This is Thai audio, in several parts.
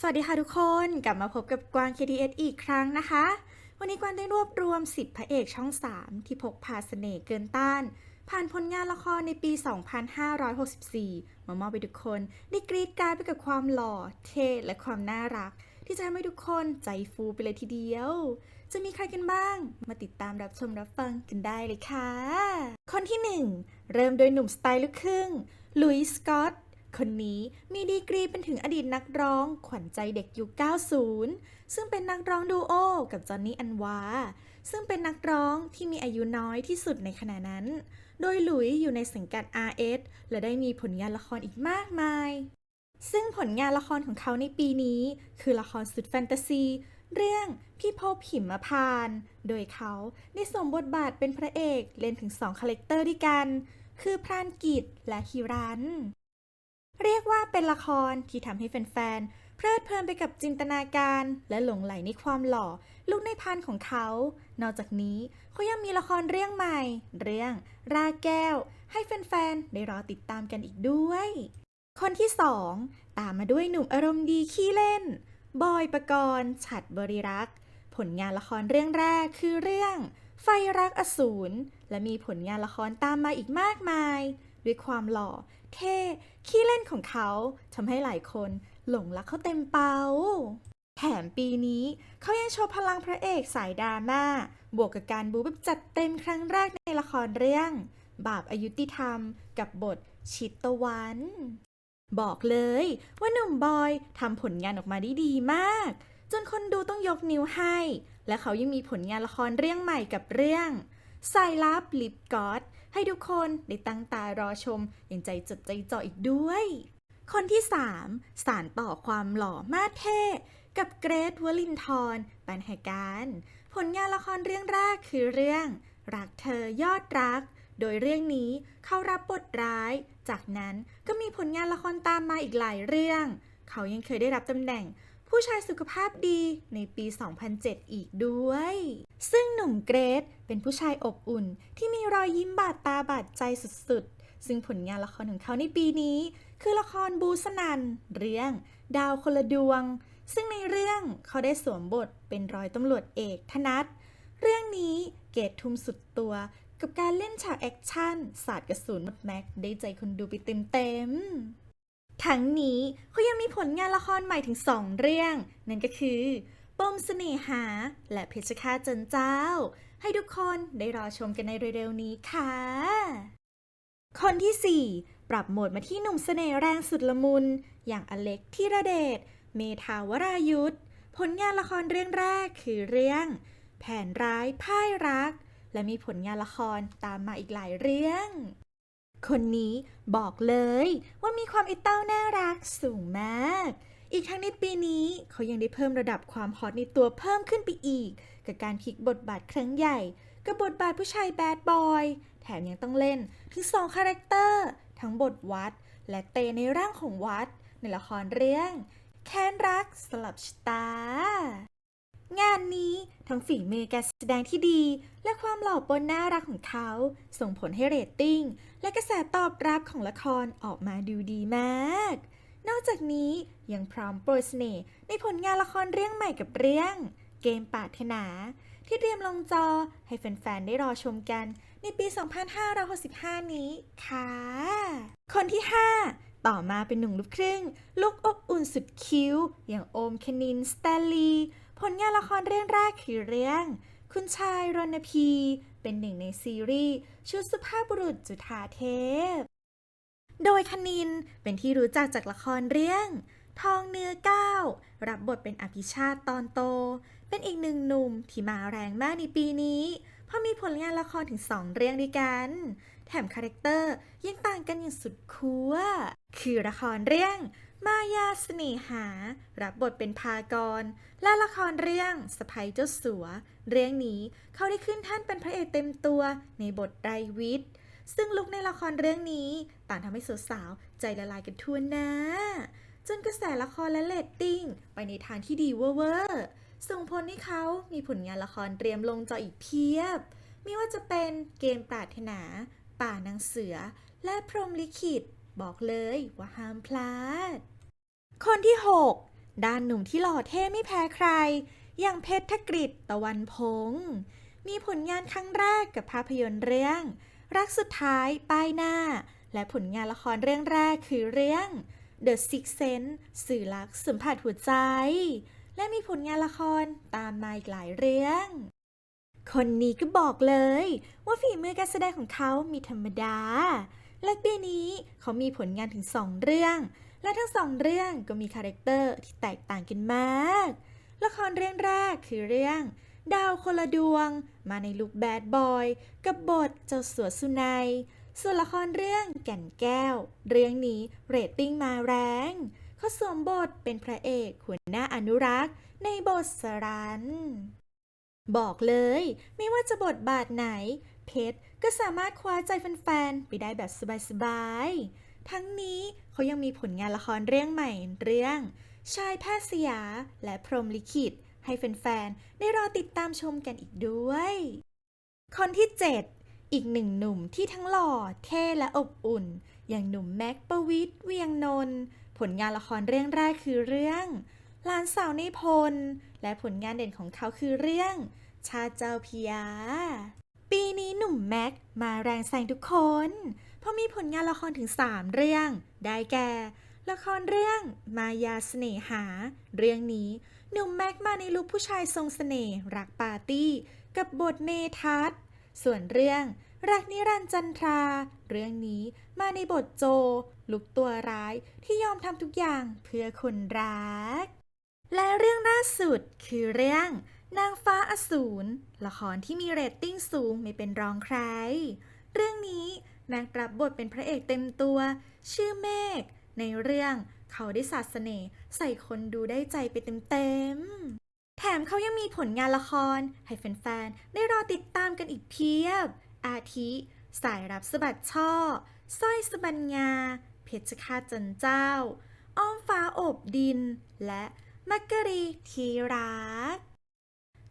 สวัสดีค่ะทุกคนกลับมาพบกับกวาง KTS อีกครั้งนะคะ วันนี้กวางได้รวบรวม 10 พระเอกช่อง 3 ที่พกพาเสน่ห์เกินต้าน ผ่านผลงานละครในปี 2564 มามอบไปทุกคนได้กรีดกรารไปกับความหล่อ เท่และความน่ารัก ที่จะทำให้ทุกคนใจฟูไปเลยทีเดียว จะมีใครกันบ้าง มาติดตามรับชมรับฟังกันได้เลยค่ะ คนที่ 1 เริ่มโดยหนุ่มสไตล์ลูกครึ่งลุยส์สกอต คนนี้มีดีกรีเป็นถึงอดีตนักร้อง ขวัญใจเด็กยุค 90 ซึ่งเป็นนักร้องดูโอกับจอห์นนี่อันวา ซึ่งเป็นนักร้องที่มีอายุน้อยที่สุดในขณะนั้น โดยหลุยอยู่ในสังกัด RS และได้มีผลงานละครอีกมากมาย ซึ่งผลงานละครของเขาในปีนี้ คือละครสุดแฟนตาซี เรื่องพี่พบหิมพาน โดยเขาได้สวมบทบาทเป็นพระเอกเล่นถึง2คาแรคเตอร์ด้วยกันคือพรานกิจและฮิรัน เรียกว่าเป็นละครที่ทำให้แฟนๆเพลิดเพลินไปกับจินตนาการ และหลงไหลในความหล่อ ลูกในพันของเขา นอกจากนี้เขายังมีละครเรื่องใหม่ เรื่อง ราแก้ว ให้แฟนๆได้รอติดตามกันอีกด้วย คนที่สองตามมาด้วยหนุ่มอารมณ์ดีขี้เล่น บอยปกรณ์ฉัดบริรักษ์ ผลงานละครเรื่องแรกคือเรื่อง ไฟรักอสูรและมีผลงานละครตามมาอีกมากมาย ด้วยความหล่อ เท่ ขี้เล่นของเขาทำให้หลายคนหลงรักเขาเต็มเปาแถมปีนี้เขายังโชว์พลังพระเอกสายดราม่า บวกกับการบู๊แบบจัดเต็มครั้งแรกในละครเรื่อง บาปอายุติธรรม กับบทชิตตะวัน บอกเลยว่าหนุ่มบอยทำผลงานออกมาได้ดีมาก จนคนดูต้องยกนิ้วให้ และเขายังมีผลงานละครเรื่องใหม่กับเรื่องสายลับลิปกอด ให้ทุกคนได้ตั้งตารอชมอย่างใจจดใจจ่ออีกด้วย คนที่ 3 สารต่อความหล่อมาเท่กับเกรทวลินทรปันหาการ ผลงานละครเรื่องแรกคือเรื่อง รักเธอยอดรัก โดยเรื่องนี้เขารับบทร้าย จากนั้นก็มีผลงานละครตามมาอีกหลายเรื่อง เขายังเคยได้รับตำแหน่ง ผู้ชายสุขภาพดีในปี 2007 อีกด้วย ซึ่งหนุ่มเกรทเป็นผู้ชายอบอุ่น ที่มีรอยยิ้มบาดตาบาดใจสุดๆ ซึ่งผลงานละครของเขาในปีนี้ คือละครบูสนันเรื่องดาวคนละดวง ซึ่งในเรื่องเขาได้สวมบทเป็นรอยตำรวจเอกธนัทเรื่องนี้เกตทุ่มสุดตัวกับการเล่นฉากแอคชั่น สาดกระสุนหมดแม็ก ได้ใจคนดูไปเต็มๆ ทั้งนี้เขายังมีผลงานละครใหม่ถึง2เรื่อง นั่นก็คือ ปมเสน่หา และเพชรฆาตจันเจ้า ให้ทุกคนได้รอชมกันในเร็วๆนี้ค่ะ คนที่ 4 ปรับโหมดมาที่หนุ่มเสน่ห์แรงสุดละมุน อย่างอเล็กธีระเดช เมธาวรายุทธผลงานละครเรื่องแรกคือเรื่อง แผนร้ายพ่ายรัก และมีผลงานละครตามมาอีกหลายเรื่อง คนนี้บอกเลยว่ามีความอิเต้าน่ารักสูงมาก อีกทั้งในปีนี้เขายังได้เพิ่มระดับความฮอตในตัวเพิ่มขึ้นไปอีก กับการพลิกบทบาทครั้งใหญ่ กับบทบาทผู้ชายแบดบอย แถมยังต้องเล่นถึงสองคาแรคเตอร์ ทั้งบทวัด และเตในร่างของวัด ในละครเรื่อง แค้นรักสลับชะตา งานนี้ทั้งฝีมือการแสดงที่ดี และความหล่อปนน่ารักของเขา ส่งผลให้เรตติ้ง และกระแสตอบรับของละครออกมาดูดีมาก นอกจากนี้ยังพร้อมโปรยเสน่ห์ในผลงานละครเรื่องใหม่กับเรื่อง เกมปาถนา ที่เตรียมลงจอให้แฟนๆ ได้รอชมกันในปี 2565 นี้ค่ะ คนที่ 5ต่อมาเป็นหนุ่มลูกครึ่ง ลูกอบอุ่นสุดคิ้ว อย่างโอมคณินสแตลลี ผลงานละครเรื่องแรกคือเรื่อง คุณชายรณพี เป็นหนึ่งในซีรีส์ชุดสุภาพบุรุษจุฑาเทพ โดยคณินเป็นที่รู้จักจากละครเรื่อง ทองเนื้อก้าวรับบทเป็นอภิชาติตอนโต เป็นอีกหนึ่งหนุ่มที่มาแรงมากในปีนี้ เพราะมีผลงานละครถึง2เรื่องด้วยกัน แถมคาแรคเตอร์ยังต่างกันอย่างสุดคั่วคือละครเรื่อง มายาเสน่หา รับบทเป็นพากร และละครเรื่องสไปเจ้าสัว เรื่องนี้เขาได้ขึ้นท่านเป็นพระเอกเต็มตัวในบทไรวิทย์ ซึ่งลุกในละครเรื่องนี้ ต่างทำให้สาวๆใจละลายกันทั่วหน้า จนกระแสละครและเรตติ้ง ไปในทางที่ดีเวอร์ส่งผลให้เขามีผลงานละครเตรียมลงจออีกเพียบ ไม่ว่าจะเป็นเกมปรารถนา ป่านางเสือ และพรหมลิขิต บอกเลยว่าห้ามพลาด คนที่ 6 ด้านหนุ่มที่หล่อเท่ไม่แพ้ใคร อย่างเพชรธกฤษตะวันพงศ์มีผลงานครั้งแรกกับภาพยนตร์เรื่อง รักสุดท้ายป้ายหน้า และผลงานละครเรื่องแรกคือเรื่อง The Six Sense สื่อลักสัมผัสหัวใจ และมีผลงานละครตามมาอีกหลายเรื่อง คนนี้ก็บอกเลย ว่าฝีมือการแสดงของเขามีธรรมดา และปีนี้เขามีผลงานถึงสองเรื่อง และทั้งสองเรื่องก็มีคาแรคเตอร์ที่แตกต่างกันมาก ละครเรื่องแรกคือเรื่อง ดาวคนละดวง มาในลุคแบดบอย กับบทเจ้าสัวสุนัยส่วนละครเรื่องแก่นแก้ว เรื่องนี้เรตติ้งมาแรงเขาสวมบทเป็นพระเอกหัวหน้าอนุรักษ์ ในบทสรันบอกเลย ไม่ว่าจะบทบาทไหน เพชรก็สามารถคว้าใจแฟนๆ ไปได้แบบสบายๆ ทั้งนี้เขายังมีผลงานละครเรื่องใหม่เรื่อง ชายแพทย์สยา และพรหมลิขิต ให้แฟนๆ ได้รอติดตามชมกันอีกด้วย คนที่ 7 อีกหนึ่งหนุ่มที่ทั้งหล่อ เท่และอบอุ่น อย่างหนุ่มแม็กประวิทย์เวียงนนท์ผลงานละครเรื่องแรกคือเรื่องหลานสาวในพล และผลงานเด่นของเขาคือเรื่อง ชาเจ้าพิยา ปีนี้หนุ่มแม็กมาแรงแซงทุกคน เพราะมีผลงานละครถึง 3 เรื่อง ได้แก่ ละครเรื่องมายาเสน่หา เรื่องนี้หนุ่มแม็กมาในลุคผู้ชายทรงเสน่ห์รักปาร์ตี้ กับบทเมทัศน์ส่วนเรื่อง รักนิรันจันทรา เรื่องนี้มาในบทโจ ลุกตัวร้ายที่ยอมทำทุกอย่างเพื่อคนรัก และเรื่องล่าสุดคือเรื่อง นางฟ้าอสูรละครที่มีเรตติ้งสูงไม่เป็นรองใคร เรื่องนี้แม็กรับบทเป็นพระเอกเต็มตัว ชื่อเมฆในเรื่องเขาได้สาดเสน่ห์ใส่คนดูได้ใจไปเต็มๆ แถมเขายังมีผลงานละคร ให้แฟนๆ ได้รอติดตามกันอีกเพียบ อาทิ สายรับสบัดช่อสร้อยสบัญงาเพชรฆาจันเจ้า อ้อมฟ้าโอบดิน และมักกะรีทีรัก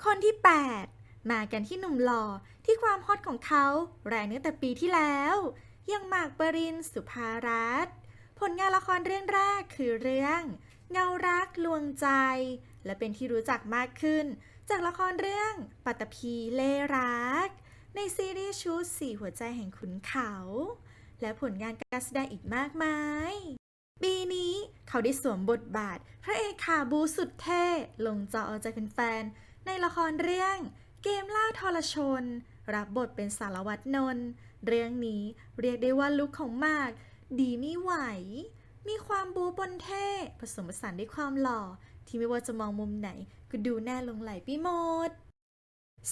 คนที่ 8 มากันที่หนุ่มหล่อที่ความฮอตของเขาแรงตั้งแต่ปีที่แล้วย่างหมากปรินสุภารัตน์ผลงานละครเรื่องแรกคือเรื่อง เงารักลวงใจ และเป็นที่รู้จักมากขึ้น จากละครเรื่องปัตตภีเลรัก ในซีรีส์ชุดสี่หัวใจแห่งขุนเขา และผลงานการแสดงอีกมากมาย ปีนี้เขาได้สวมบทบาท พระเอกขาบูสุดเท่ ลงจอเอาใจแฟนๆ ในละครเรื่องเกมล่าทรชน รับบทเป็นสารวัตรนนท์เรื่องนี้เรียกได้ว่าลุคของมาก ดีไม่ไหว มีความบูปนเท่ผสมผสานด้วยความหล่อ ที่ไม่ว่าจะมองมุมไหนก็ดูแน่ลงไหลไปหมด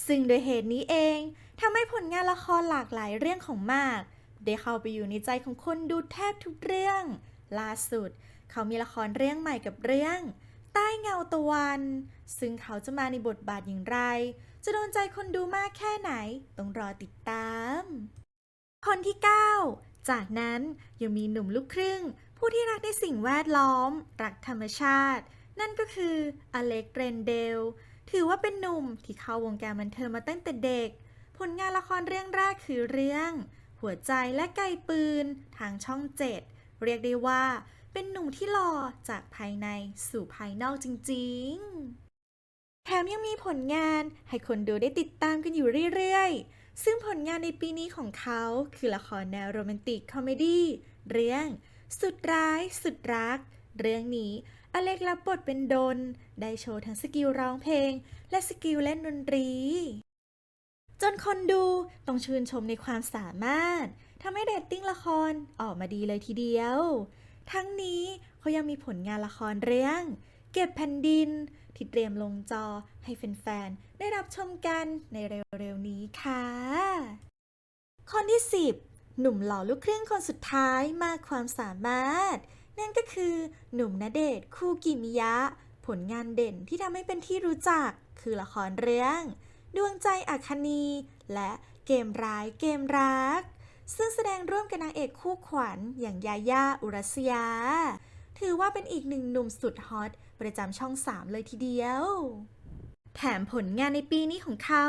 ซึ่งโดยเหตุนี้เองทำให้ผลงานละครหลากหลายเรื่องของมาก ได้เข้าไปอยู่ในใจของคนดูแทบทุกเรื่อง ล่าสุด เขามีละครเรื่องใหม่กับเรื่อง ใต้เงาตะวัน ซึ่งเขาจะมาในบทบาทอย่างไร จะโดนใจคนดูมากแค่ไหน ต้องรอติดตาม คนที่ 9 จากนั้นยังมีหนุ่มลูกครึ่ง ผู้ที่รักในสิ่งแวดล้อม รักธรรมชาติ นั่นก็คืออเล็กเรนเดล ถือว่าเป็นหนุ่มที่เข้าวงการบันเทิงมาตั้งแต่เด็ก ผลงานละครเรื่องแรกคือเรื่อง หัวใจและไกลปืนทางช่องเจ็ดเรียกได้ว่า เป็นหนุ่มที่หล่อจากภายในสู่ภายนอกจริงๆ แถมยังมีผลงานให้คนดูได้ติดตามกันอยู่เรื่อยๆ ซึ่งผลงานในปีนี้ของเขาคือละครแนวโรแมนติกคอมเมดี้เรื่องสุดร้ายสุดรัก เรื่องนี้อเล็กรับบทเป็นดน ได้โชว์ทั้งสกิลร้องเพลง และสกิลเล่นดนตรี จนคนดูต้องชื่นชมในความสามารถทำให้เรตติ้งละครออกมาดีเลยทีเดียว ทั้งนี้เขายังมีผลงานละครเรื่อง เก็บแผ่นดิน ที่เตรียมลงจอให้แฟนๆ ได้รับชมกันในเร็วๆนี้ค่ะ คนที่ 10 หนุ่มหล่อลูกครึ่งคนสุดท้ายมากความสามารถ นั่นก็คือหนุ่มณเดชน์คูกิมิยะ ผลงานเด่นที่ทำให้เป็นที่รู้จัก คือละครเรื่อง ดวงใจอัคนี และเกมร้ายเกมรัก ซึ่งแสดงร่วมกับนางเอกคู่ขวัญอย่างยาย่าอุรัสยา ถือว่าเป็นอีกหนึ่งหนุ่มสุดฮอตประจำช่อง 3 เลยทีเดียว แถมผลงานในปีนี้ของเขา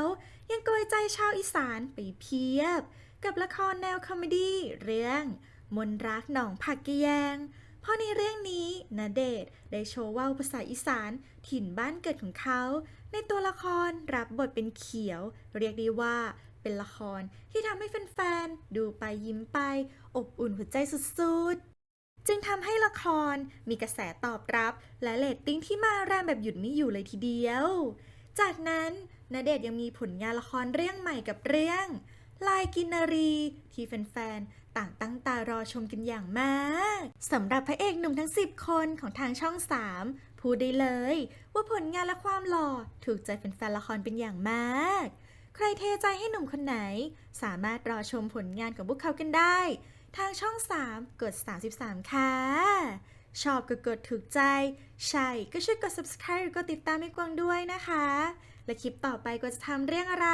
ยังโกยใจชาวอีสานไปเพียบ กับละครแนวคอมเมดี้เรื่อง มนรักหนองผักกแยง เพราะในเรื่องนี้ณเดชน์ได้โชว์ว่าวภาษาอีสานถิ่นบ้านเกิดของเขา ในตัวละครรับบทเป็นเขียว เรียกได้ว่า เป็นละครที่ทำให้แฟนๆ ดูไปยิ้มไป อบอุ่นหัวใจสุดๆ จึงทำให้ละครมีกระแสตอบรับ และเรตติ้งที่มาแรงแบบหยุดไม่อยู่เลยทีเดียว จากนั้นณเดชน์ยังมีผลงานละครเรื่องใหม่กับเรื่องลายกินนารี ที่แฟนๆ ต่างตั้งตารอชมกันอย่างมากสำหรับพระเอกหนุ่มทั้ง 10 คนของทางช่อง 3 พูดได้เลย ว่าผลงานและความหล่อถูกใจแฟนๆละครเป็นอย่างมาก ใครเทใจให้หนุ่มคนไหน สามารถรอชมผลงานของพวกเขากันได้ ทางช่อง 3 กด 33 ค่ะ ชอบก็กดถูกใจ ใช่ก็ช่วยกด subscribe หรือกดติดตามให้กวางด้วยนะคะ และคลิปต่อไปก็จะทำเรื่องอะไร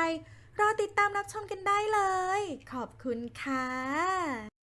รอติดตามรับชมกันได้เลย ขอบคุณค่ะ